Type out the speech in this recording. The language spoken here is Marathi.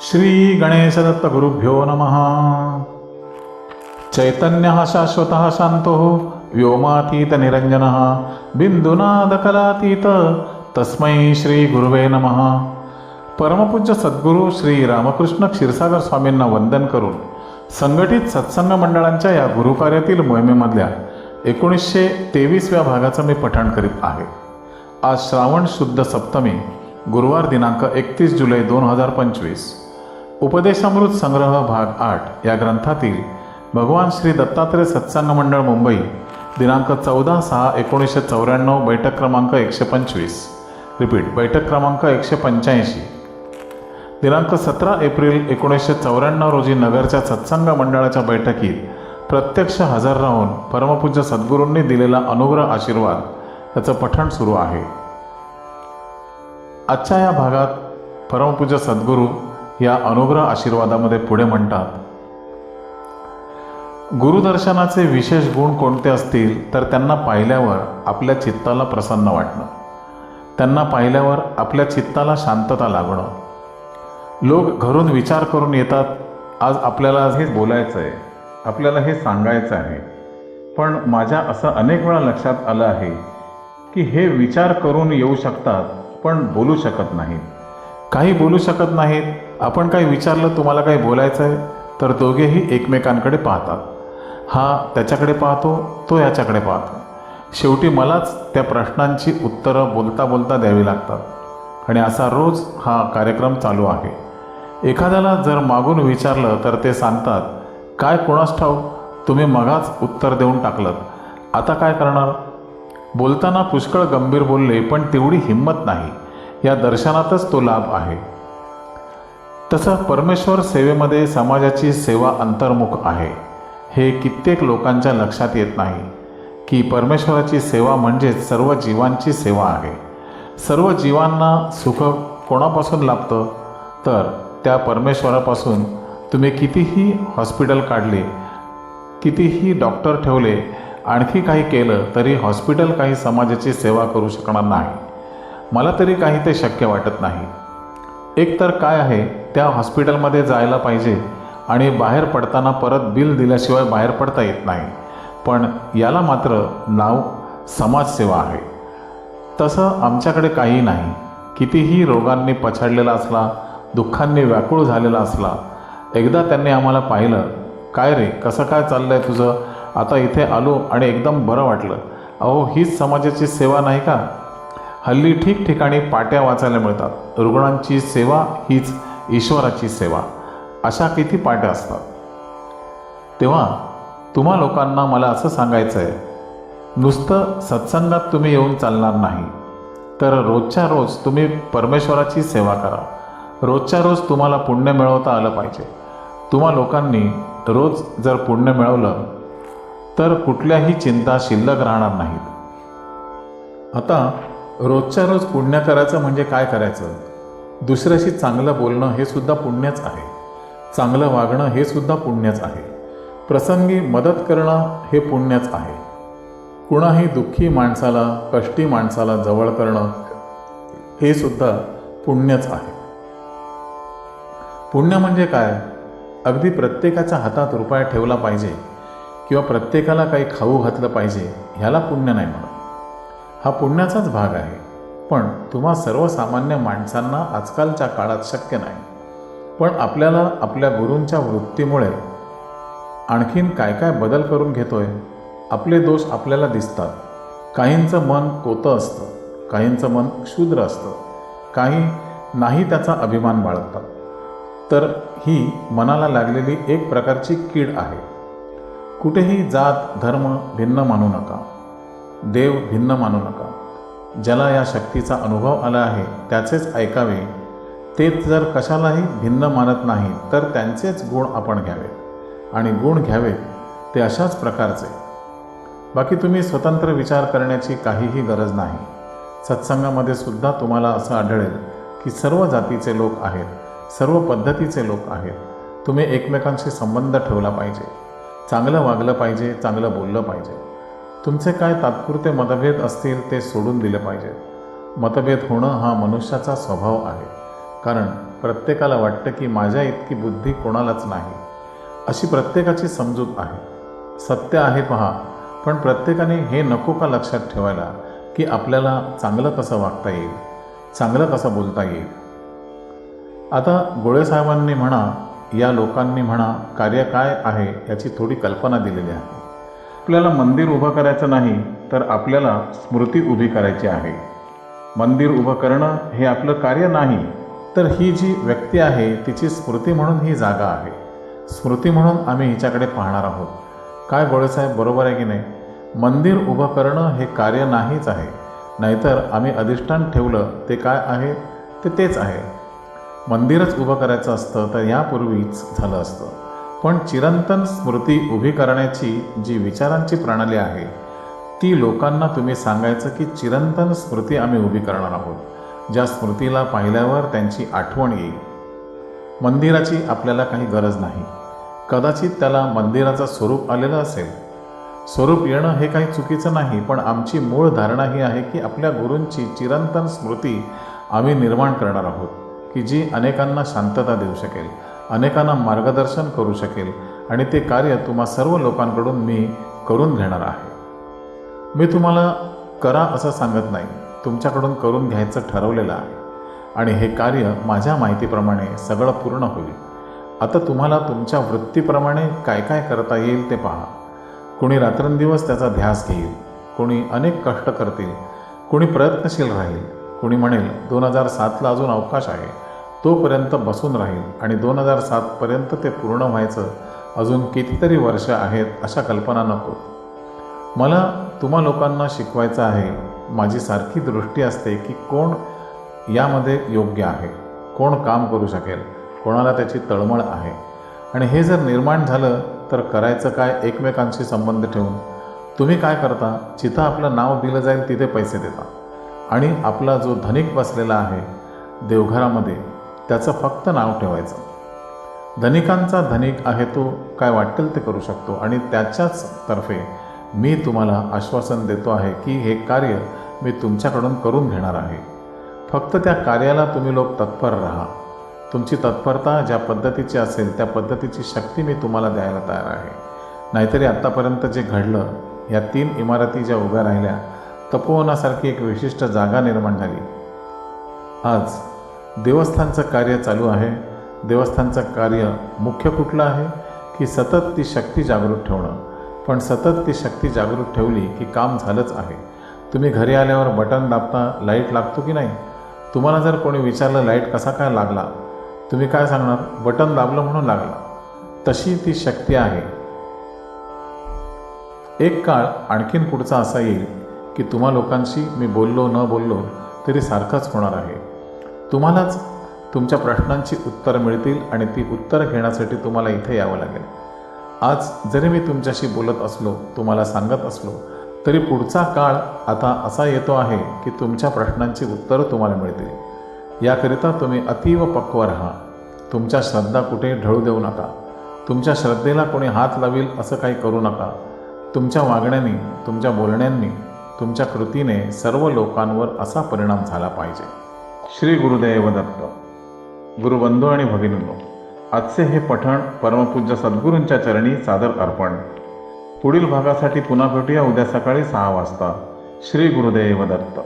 श्री गणेशदत्त गुरुभ्यो नमः। चैतन्य शाश्वत शांतो व्योमातीत निरंजन बिंदुनादकलातीत तस्मै श्री गुरुवे नमः। परमपूज्य सद्गुरू श्री रामकृष्ण क्षीरसागर स्वामींना वंदन करून संघटित सत्संग मंडळांच्या या गुरुकार्यातील मोहिमेमधल्या एकोणीसशे तेवीसव्या भागाचं मी पठण करीत आहे. आज श्रावण शुद्ध सप्तमी गुरुवार दिनांक एकतीस जुलै दोन हजार पंचवीस. उपदेशामृत संग्रह भाग आठ या ग्रंथातील भगवान श्री दत्तात्रय सत्संग मंडळ मुंबई दिनांक चौदा सहा एकोणीसशे चौऱ्याण्णव बैठक क्रमांक एकशे पंचवीस. रिपीट बैठक क्रमांक एकशे पंच्याऐंशी. दिनांक सतरा एप्रिल एकोणीसशे चौऱ्याण्णव रोजी नगरच्या सत्संग मंडळाच्या बैठकीत प्रत्यक्ष हजर राहून परमपूज्य सद्गुरूंनी दिलेला अनुग्रह आशीर्वाद याचं पठण सुरू आहे. आजच्या या भागात परमपूज्य सद्गुरू या अनुग्रह आशीर्वादामध्ये पुढे म्हणतात गुरुदर्शनाचे विशेष गुण कोणते असतील तर त्यांना पाहिल्यावर आपल्या चित्ताला प्रसन्न वाटणं त्यांना पाहिल्यावर आपल्या चित्ताला शांतता लागणं लोक घरून विचार करून येतात आज आपल्याला हे बोलायचं आहे आपल्याला हे सांगायचं आहे. पण माझ्या असं अनेक वेळा लक्षात आलं आहे की हे विचार करून येऊ शकतात पण बोलू शकत नाहीत. काही बोलू शकत नाहीत आपण काही विचारलं तुम्हाला काही बोलायचं आहे तर दोघेही एकमेकांकडे पाहतात. हा त्याच्याकडे पाहतो तो याच्याकडे पाहतो. शेवटी मलाच त्या प्रश्नांची उत्तरं बोलता बोलता द्यावी लागतात. आणि असा रोज हा कार्यक्रम चालू आहे. एखाद्याला जर मागून विचारलं तर ते सांगतात काय कोणास ठाऊ तुम्ही मगाच उत्तर देऊन टाकलं आता काय करणार? बोलताना पुष्कळ गंभीर बोलले पण तेवढी हिंमत नाही. या दर्शनातच तो लाभ आहे. तसं परमेश्वर सेवेमध्ये समाजाची सेवा अंतर्मुख आहे. हे कित्येक लोकांच्या लक्षात येत नाही की परमेश्वराची सेवा म्हणजेच सर्व जीवांची सेवा आहे. सर्व जीवांना सुख कोणापासून लाभतं? तर त्या परमेश्वरापासून. तुम्ही कितीही हॉस्पिटल काढले कितीही डॉक्टर ठेवले आणखी काही केलं तरी हॉस्पिटल काही समाजाची सेवा करू शकणार नाही. मला तरी काही ते शक्य वाटत नाही. एकतर काय आहे त्या हॉस्पिटलमध्ये जायला पाहिजे आणि बाहेर पडताना परत बिल दिल्याशिवाय बाहेर पडता येत नाही. पण याला मात्र नाव समाजसेवा आहे. तसं आमच्याकडे काही नाही. कितीही रोगांनी पछाडलेला असला दुःखांनी व्याकुळ झालेला असला एकदा त्यांनी आम्हाला पाहिलं काय रे कसं काय चाललं आहे तुझं? आता इथे आलो आणि एकदम बरं वाटलं. अहो हीच समाजाची सेवा नाही का? हल्ली ठिकठिकाणी पाट्या वाचायला मिळतात. रुग्णांची सेवा हीच ईश्वराची सेवा. अशा किती पाट्या असतात? तेव्हा तुम्हा लोकांना मला असं सांगायचं आहे नुसतं सत्संगात तुम्ही येऊन चालणार नाही तर रोजच्या रोज तुम्ही परमेश्वराची सेवा करा. रोजच्या रोज तुम्हाला पुण्य मिळवता आलं पाहिजे. तुम्हा लोकांनी रोज जर पुण्य मिळवलं तर कुठल्याही चिंता शिल्लक राहणार नाहीत. आता रोजच्या रोज पुण्य करायचं म्हणजे काय करायचं? दुसऱ्याशी चांगलं बोलणं हे सुद्धा पुण्यच आहे. चांगलं वागणं हे सुद्धा पुण्यच आहे. प्रसंगी मदत करणं हे पुण्यच आहे. कुणाही दुःखी माणसाला कष्टी माणसाला जवळ करणं हे सुद्धा पुण्यच आहे. पुण्य म्हणजे काय? अगदी प्रत्येकाच्या हातात रुपया ठेवला पाहिजे किंवा प्रत्येकाला काही खाऊ घातलं पाहिजे ह्याला पुण्य नाही म्हणत. हा पुण्याचाच भाग आहे. पण तुम्हा सर्वसामान्य माणसांना आजकालच्या काळात शक्य नाही. पण आपल्याला आपल्या गुरूंच्या वृत्तीमुळे आणखीन काय काय बदल करून घेतोय आपले दोष आपल्याला दिसतात. काहींचं मन कोतं असतं काहींचं मन क्षुद्र असतं काही नाही त्याचा अभिमान बाळगतात. तर ही मनाला लागलेली एक प्रकारची कीड आहे. कुठेही जात धर्म भिन्न मानू नका. देव भिन्न मानू नका. ज्याला या शक्तीचा अनुभव आला आहे त्याचेच ऐकावे. तेच जर कशालाही भिन्न मानत नाही तर त्यांचेच गुण आपण घ्यावेत आणि गुण घ्यावेत ते अशाच प्रकारचे. बाकी तुम्ही स्वतंत्र विचार करण्याची काहीही गरज नाही. सत्संगामध्ये सुद्धा तुम्हाला असं आढळेल की सर्व जातीचे लोक आहेत सर्व पद्धतीचे लोक आहेत. तुम्ही एकमेकांशी संबंध ठेवला पाहिजे. चांगलं वागलं पाहिजे चांगलं बोललं पाहिजे. तुमचे काय तात्पुरते मतभेद असतील ते सोडून दिले पाहिजेत मतभेद होणं हा मनुष्याचा स्वभाव आहे. कारण प्रत्येकाला वाटतं की माझ्या इतकी बुद्धी कोणालाच नाही. अशी प्रत्येकाची समजूत आहे. सत्य आहे पहा पण प्रत्येकाने हे नको का लक्षात ठेवायला की आपल्याला चांगलं कसं वागता येईल? चांगलं कसं बोलता येईल? आता गोळेसाहेबांनी म्हणा या लोकांनी म्हणा कार्य काय आहे याची थोडी कल्पना दिलेली आहे. आपल्याला मंदिर उभं करायचं नाही तर आपल्याला स्मृती उभी करायची आहे. मंदिर उभं करणं हे आपलं कार्य नाही तर ही जी व्यक्ती आहे तिची स्मृती म्हणून ही जागा आहे. स्मृती म्हणून आम्ही हिच्याकडे पाहणार आहोत. काय गोळेसाहेब बरोबर आहे की नाही? मंदिर उभं करणं हे कार्य नाहीच आहे. नाहीतर आम्ही अधिष्ठान ठेवलं ते काय आहे? ते तेच आहे. मंदिरच उभं करायचं असतं तर यापूर्वीच झालं असतं. पण चिरंतन स्मृती उभी करण्याची जी विचारांची प्रणाली आहे ती लोकांना तुम्ही सांगायचं की चिरंतन स्मृती आम्ही उभी करणार आहोत. ज्या स्मृतीला पाहिल्यावर त्यांची आठवण येईल. मंदिराची आपल्याला काही गरज नाही. कदाचित त्याला मंदिराचं स्वरूप आलेलं असेल. स्वरूप येणं हे काही चुकीचं नाही पण आमची मूळ धारणा ही आहे की आपल्या गुरूंची चिरंतन स्मृती आम्ही निर्माण करणार आहोत की जी अनेकांना शांतता देऊ शकेल. अनेकांना मार्गदर्शन करू शकेल आणि ते कार्य तुम्हा सर्व लोकांकडून मी करून घेणार आहे. मी तुम्हाला करा असं सांगत नाही. तुमच्याकडून करून घ्यायचं ठरवलेलं आहे. आणि हे कार्य माझ्या माहितीप्रमाणे सगळं पूर्ण होईल. आता तुम्हाला तुमच्या वृत्तीप्रमाणे काय काय करता येईल ते पहा. कोणी रात्रंदिवस त्याचा ध्यास घेईल कोणी अनेक कष्ट करतील कोणी प्रयत्नशील राहील कोणी म्हणेल दोन हजार सातला अजून अवकाश आहे. तोपर्यंत बसून राहील आणि दोन हजार सातपर्यंत ते पूर्ण व्हायचं अजून कितीतरी वर्ष आहेत अशा कल्पना नको. मला तुम्हा लोकांना शिकवायचं आहे माझी सारखी दृष्टी असते की कोण यामध्ये योग्य आहे कोण काम करू शकेल कोणाला त्याची तळमळ आहे. आणि हे जर निर्माण झालं तर करायचं काय एकमेकांशी संबंध ठेवून? तुम्ही काय करता? जिथं आपलं नाव दिलं जाईल तिथे पैसे देता. आणि आपला जो धनिक बसलेला आहे देवघरामध्ये त्याचं फक्त नाव ठेवायचं. धनिकांचा धनिक आहे तो काय वाटेल ते करू शकतो आणि त्याच्याच तर्फे मी तुम्हाला आश्वासन देतो आहे की हे कार्य मी तुमच्याकडून करून घेणार आहे. फक्त त्या कार्याला तुम्ही लोक तत्पर राहा. तुमची तत्परता ज्या पद्धतीची असेल त्या पद्धतीची शक्ती मी तुम्हाला द्यायला तयार आहे. नाहीतरी आत्तापर्यंत जे घडलं या तीन इमारती ज्या उभ्या राहिल्या तपोवनासारखी एक विशिष्ट जागा निर्माण झाली. आज देवस्थानचं कार्य चालू आहे. देवस्थानचं कार्य मुख्य कुठलं आहे? की सतत ती शक्ती जागृत ठेवणं. पण सतत ती शक्ती जागृत ठेवली की काम झालंच आहे. तुम्ही घरी आल्यावर बटन दाबता लाइट लागतो की नाही? तुम्हाला जर कोणी विचारलं लाइट कसा काय लागला? तुम्ही काय सांगणार? बटन दाबलं म्हणून लागला. तशी ती शक्ती आहे. एक काळ आणखीन पुढचा असा येईल की तुम्हा लोकांशी मी बोललो न बोललो तरी सारखंच होणार आहे. तुम्हालाच तुमच्या प्रश्नांची उत्तरं मिळतील आणि ती उत्तरं घेण्यासाठी तुम्हाला इथे यावं लागेल. आज जरी मी तुमच्याशी बोलत असलो तुम्हाला सांगत असलो तरी पुढचा काळ आता असा येतो आहे की तुमच्या प्रश्नांची उत्तरं तुम्हाला मिळतील. याकरिता तुम्ही अतीव पक्व राहा. तुमच्या श्रद्धा कुठे ढळू देऊ नका. तुमच्या श्रद्धेला कोणी हात लावील असं काही करू नका. तुमच्या वागण्याने तुमच्या बोलण्यांनी तुमच्या कृतीने सर्व लोकांवर असा परिणाम झाला पाहिजे. श्री गुरुदेव दत्त गुरुबंधू आणि भगिनींनो आजचे हे पठण परमपूज्य सद्गुरूंच्या चरणी सादर अर्पण. पुढील भागासाठी पुन्हा भेटूया उद्या सकाळी सहा वाजता. श्री गुरुदेव दत्त